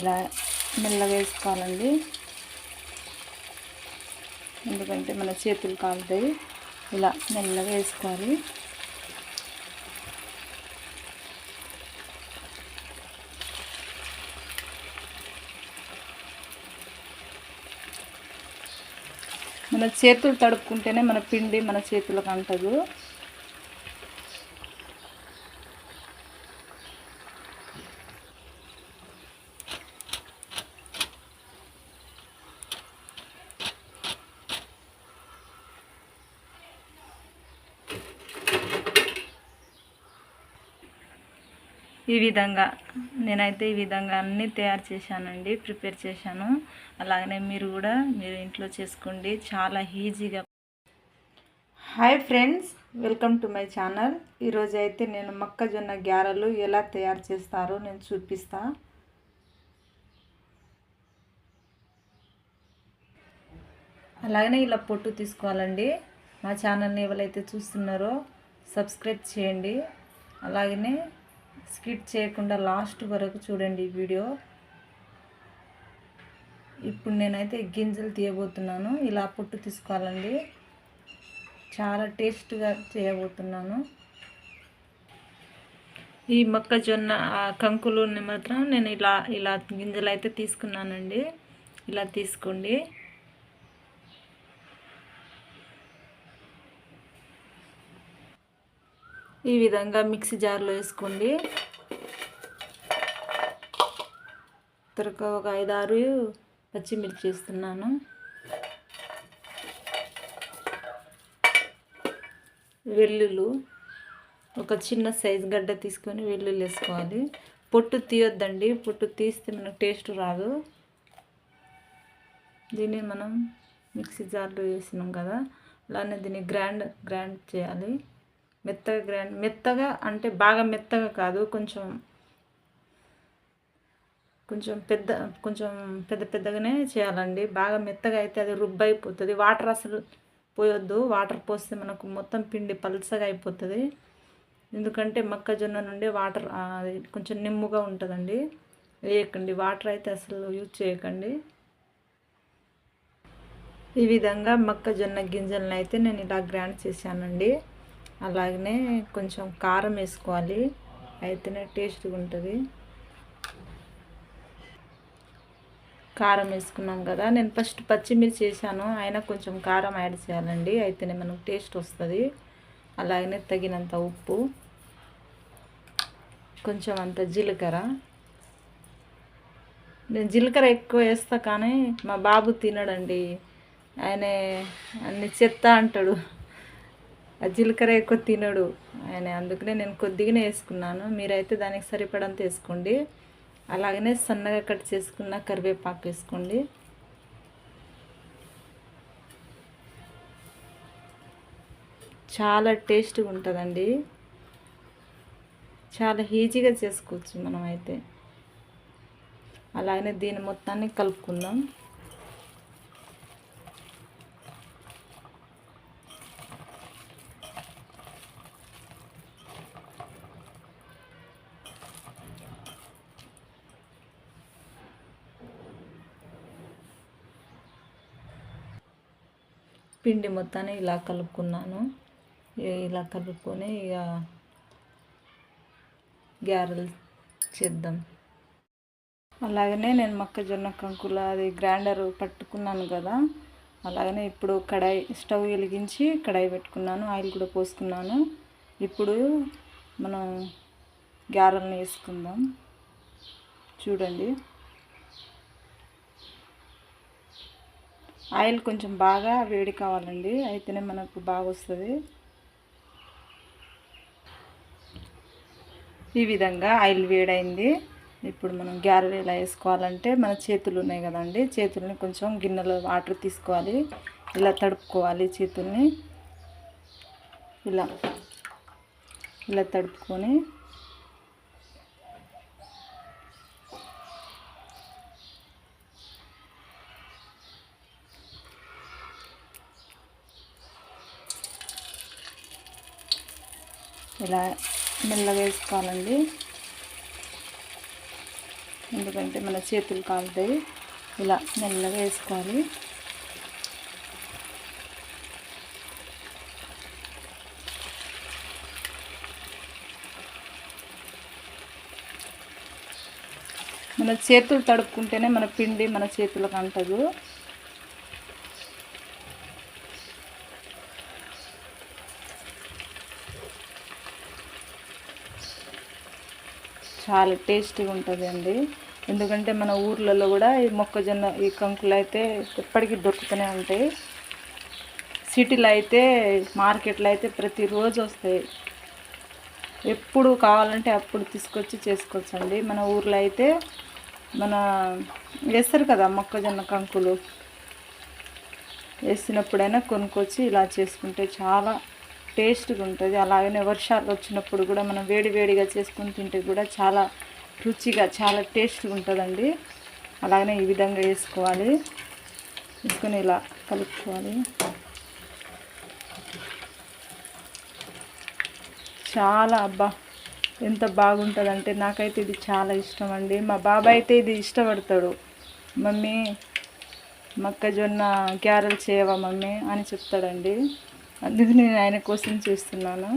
ఇలా మెల్లగా వేసుకోవాలండి. ఎందుకంటే మన చేతులు కాలుతాయి. ఇలా మెల్లగా వేసుకోవాలి. మన చేతులు తడుపుకుంటేనే మన పిండి మన చేతులకు అంటదు. ఈ విధంగా నేనైతే ఈ విధంగా అన్నీ తయారు చేశానండి ప్రిపేర్ చేశాను. అలాగనే మీరు కూడా మీరు ఇంట్లో చేసుకోండి చాలా ఈజీగా. Hi friends welcome to my channel. ఈరోజు అయితే నేను మొక్కజొన్న గ్యారెలు ఎలా తయారు చేస్తారో నేను చూపిస్తా. అలాగనే ఇలా పొట్టు తీసుకోవాలండి. మా ఛానల్ని ఎవరైతే చూస్తున్నారో సబ్స్క్రైబ్ చేయండి. అలాగనే స్కిట్ చేయకుండా లాస్ట్ వరకు చూడండి ఈ వీడియో. ఇప్పుడు నేనైతే గింజలు తీయబోతున్నాను. ఇలా పొట్టు తీసుకోవాలండి. చాలా టేస్ట్గా చేయబోతున్నాను. ఈ మొక్కజొన్న కంకులు మాత్రం నేను ఇలా ఇలా గింజలు అయితే తీసుకున్నానండి. ఇలా తీసుకోండి. ఈ విధంగా మిక్సీ జార్లో వేసుకోండి. తరక ఒక ఐదారు పచ్చిమిర్చి వేస్తున్నాను. వెల్లులు ఒక చిన్న సైజు గడ్డ తీసుకొని వెల్లుల్లి వేసుకోవాలి. పొట్టు తీయొద్దండి. పొట్టు తీస్తే మనకు టేస్ట్ రాదు. దీన్ని మనం మిక్సీ జార్లో వేసినాం కదా. అలానే దీన్ని గ్రైండ్ గ్రైండ్ చేయాలి. మెత్తగా గ్రైండ్ మెత్తగా అంటే బాగా మెత్తగా కాదు కొంచెం కొంచెం పెద్ద కొంచెం పెద్ద పెద్దగానే చేయాలండి. బాగా మెత్తగా అయితే అది రుబ్బు అయిపోతుంది. వాటర్ అసలు పోయొద్దు. వాటర్ పోస్తే మనకు మొత్తం పిండి పలుచగా అయిపోతుంది. ఎందుకంటే మొక్కజొన్న నుండి వాటర్ అది కొంచెం నిమ్ముగా ఉంటుందండి. వేయకండి. వాటర్ అయితే అసలు యూజ్ చేయకండి. ఈ విధంగా మొక్కజొన్న గింజలను అయితే నేను ఇలా గ్రైండ్ చేశానండి. అలాగనే కొంచెం కారం వేసుకోవాలి. అయితేనే టేస్ట్గా ఉంటుంది. కారం వేసుకున్నాం కదా. నేను ఫస్ట్ పచ్చిమిర్చి వేసాను అయినా కొంచెం కారం యాడ్ చేయాలండి. అయితేనే మనకు టేస్ట్ వస్తుంది. అలాగనే తగినంత ఉప్పు. కొంచెం అంత జీలకర్ర. నేను జీలకర్ర ఎక్కువ వేస్తా కానీ మా బాబు తినడండి. ఆయన అన్ని చెత్త అంటాడు. జీలకర్ర ఎక్కువ తినడు. ఆయన అందుకనే నేను కొద్దిగానే వేసుకున్నాను. మీరైతే దానికి సరిపడంత వేసుకోండి. అలాగనే సన్నగా కట్ చేసుకున్న కరివేపాకు వేసుకోండి. చాలా టేస్ట్గా ఉంటుందండి. చాలా ఈజీగా చేసుకోవచ్చు మనం అయితే అలాగనే దీని మొత్తాన్ని కలుపుకుందాం. పిండి మొత్తాన్ని ఇలా కలుపుకున్నాను. ఇలా కలుపుకొని ఇక గ్యారెలు చేద్దాం. అలాగనే నేను మొక్కజొన్న కంకుల అది గ్రైండర్ పట్టుకున్నాను కదా. అలాగనే ఇప్పుడు కడాయి స్టవ్ వెలిగించి కడాయి పెట్టుకున్నాను ఆయిల్ కూడా పోసుకున్నాను. ఇప్పుడు మనం గ్యారెల్ని వేసుకుందాం. చూడండి. ఆయిల్ కొంచెం బాగా వేడి కావాలండి అయితేనే మనకు బాగా వస్తుంది ఈ విధంగా ఆయిల్ వేడైంది. ఇప్పుడు మనం గ్యారెలు ఎలా వేసుకోవాలంటే మన చేతులు ఉన్నాయి కదండి చేతుల్ని కొంచెం గిన్నెలో వాటర్ తీసుకోవాలి. ఇలా తడుపుకోవాలి చేతుల్ని. ఇలా ఇలా తడుపుకొని ఇలా మెల్లగా వేసుకోవాలండి. ఎందుకంటే మన చేతులు కాలుతాయి. ఇలా మెల్లగా వేసుకోవాలి. మన చేతులు తడుపుకుంటేనే మన పిండి మన చేతులకు అంటదు. చాలా టేస్టీగా ఉంటుంది అండి ఎందుకంటే మన ఊర్లలో కూడా ఈ మొక్కజొన్న ఈ కంకులు అయితే ఎప్పటికీ దొరుకుతూనే ఉంటాయి. సిటీలో అయితే మార్కెట్లో అయితే ప్రతిరోజు వస్తాయి. ఎప్పుడు కావాలంటే అప్పుడు తీసుకొచ్చి చేసుకోవచ్చు అండి మన ఊర్లో అయితే మన వేస్తారు కదా మొక్కజొన్న కంకులు. వేసినప్పుడైనా కొనుక్కొచ్చి ఇలా చేసుకుంటే చాలా టేస్ట్గా ఉంటుంది. అలాగనే వర్షాలు వచ్చినప్పుడు కూడా మనం వేడి వేడిగా చేసుకుని తింటే కూడా చాలా రుచిగా చాలా టేస్ట్గా ఉంటుందండి. అలాగనే ఈ విధంగా వేసుకోవాలి. వేసుకొని ఇలా కలుపుకోవాలి. చాలా అబ్బా! ఎంత బాగుంటుందంటే నాకైతే ఇది చాలా ఇష్టం అండి. మా బాబాయ్ అయితే ఇది ఇష్టపడతాడు. మమ్మీ మొక్కజొన్న క్యారెల్ చేయవా మమ్మీ? అని చెప్తాడండి. అందుకు నేను ఆయన కోసం చేస్తున్నాను?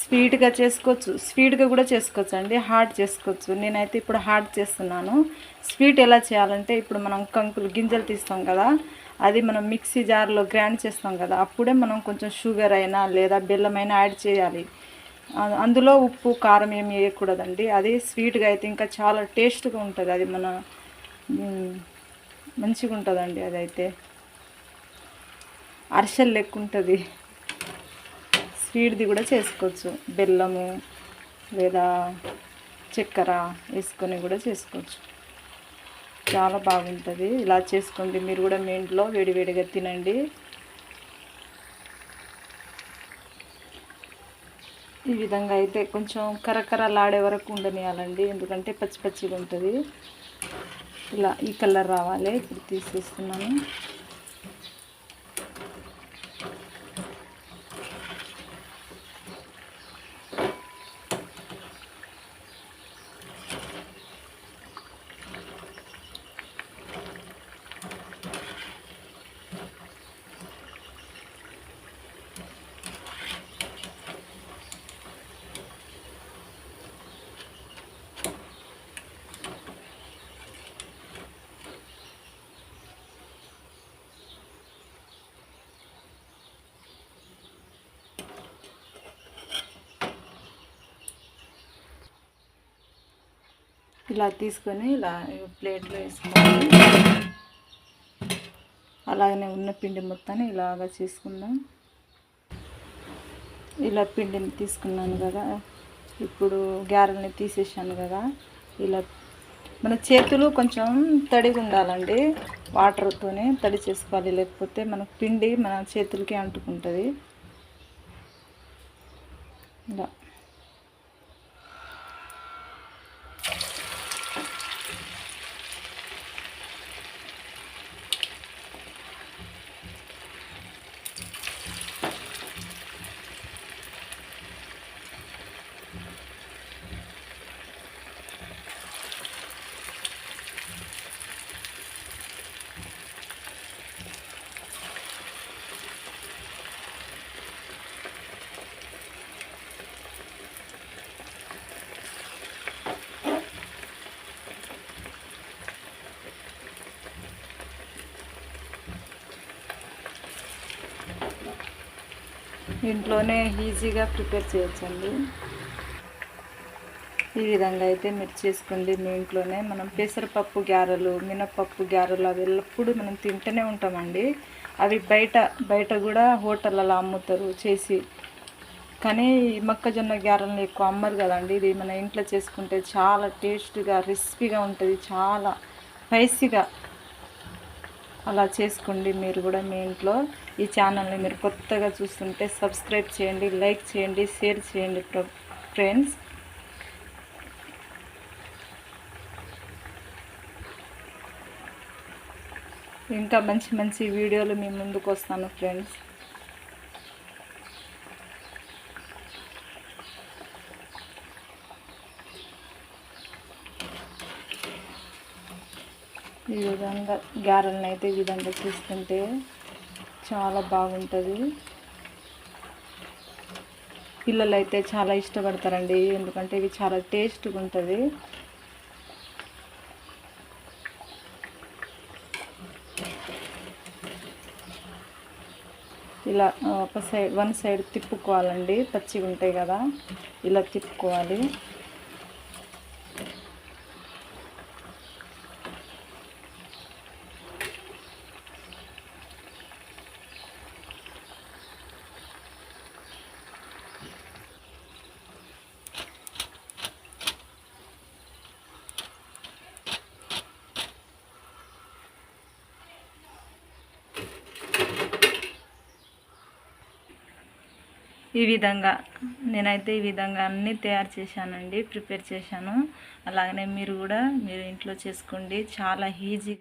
స్వీట్గా చేసుకోవచ్చు. స్వీట్గా కూడా చేసుకోవచ్చు అండి. హార్డ్ చేసుకోవచ్చు. నేనైతే ఇప్పుడు హార్డ్ చేస్తున్నాను. స్వీట్ ఎలా చేయాలంటే ఇప్పుడు మనం కంకులు గింజలు తీస్తాం కదా అది మనం మిక్సీ జార్లో గ్రైండ్ చేస్తాం కదా అప్పుడే మనం కొంచెం షుగర్ అయినా లేదా బెల్లం అయినా యాడ్ చేయాలి. అందులో ఉప్పు కారం ఏమి వేయకూడదండి. అది స్వీట్గా అయితే ఇంకా చాలా టేస్ట్గా ఉంటుంది. అది మన మంచిగా ఉంటుందండి అదైతే. అరిసెలు లెక్క ఉంటుంది స్వీట్ది కూడా చేసుకోవచ్చు. బెల్లము లేదా చక్కెర వేసుకొని కూడా చేసుకోవచ్చు. చాలా బాగుంటుంది. ఇలా చేసుకోండి. మీరు కూడా మీ ఇంట్లో వేడివేడిగా తినండి. ఈ విధంగా అయితే కొంచెం కరకరలాడే వరకు ఉండనియాలండి. ఎందుకంటే పచ్చి పచ్చిగా ఉంటుంది ఇలా ఈ కలర్ రావాలి. ఇప్పుడు తీసేస్తున్నాను. ఇలా తీసుకొని ఇలా ప్లేట్లో వేసుకోవాలి అలాగనే ఉన్న పిండి మొత్తాన్ని ఇలాగా చేసుకుందాం. ఇలా పిండిని తీసుకున్నాను కదా. ఇప్పుడు గ్యారెల్ని తీసేసాను కదా. ఇలా మన చేతులు కొంచెం తడిగా ఉండాలండి. వాటర్తోనే తడి చేసుకోవాలి. లేకపోతే మన పిండి మన చేతులకి అంటుకుంటుంది. ఇలా. ఇంట్లోనే ఈజీగా ప్రిపేర్ చేయొచ్చండి. ఈ విధంగా అయితే మీరు చేసుకోండి మీ ఇంట్లోనే మనం పెసరపప్పు గారెలు మినపప్పు గ్యారెలు అవి ఎల్లప్పుడూ మనం తింటూనే ఉంటామండి. అవి బయట బయట కూడా హోటళ్ళలో అమ్ముతారు చేసి. కానీ మొక్కజొన్న గ్యారెలను ఎక్కువ అమ్మరు కదండి. ఇది మన ఇంట్లో చేసుకుంటే చాలా టేస్ట్గా రెసిపీగా ఉంటుంది చాలా స్పైసీగా. అలా చేసుకోండి మీరు కూడా మీ ఇంట్లో ఈ ఛానల్ని మీరు కొత్తగా చూస్తుంటే సబ్స్క్రైబ్ చేయండి లైక్ చేయండి షేర్ చేయండి ఫ్రెండ్స్. ఇంకా మంచి మంచి వీడియోలు మీ ముందుకు వస్తాను ఫ్రెండ్స్. ఈ విధంగా గారెలను అయితే ఈ విధంగా తీసుకుంటే చాలా బాగుంటుంది. పిల్లలు అయితే చాలా ఇష్టపడతారండి ఎందుకంటే ఇవి చాలా టేస్ట్గా ఉంటుంది. ఇలా ఒక సైడ్ వన్ సైడ్ తిప్పుకోవాలండి పచ్చిగా ఉంటాయి కదా ఇలా తిప్పుకోవాలి. ఈ విధంగా నేనైతే ఈ విధంగా అన్నీ తయారు చేశానండి ప్రిపేర్ చేశాను. అలాగనే మీరు కూడా మీరు ఇంట్లో చేసుకోండి. చాలా ఈజీ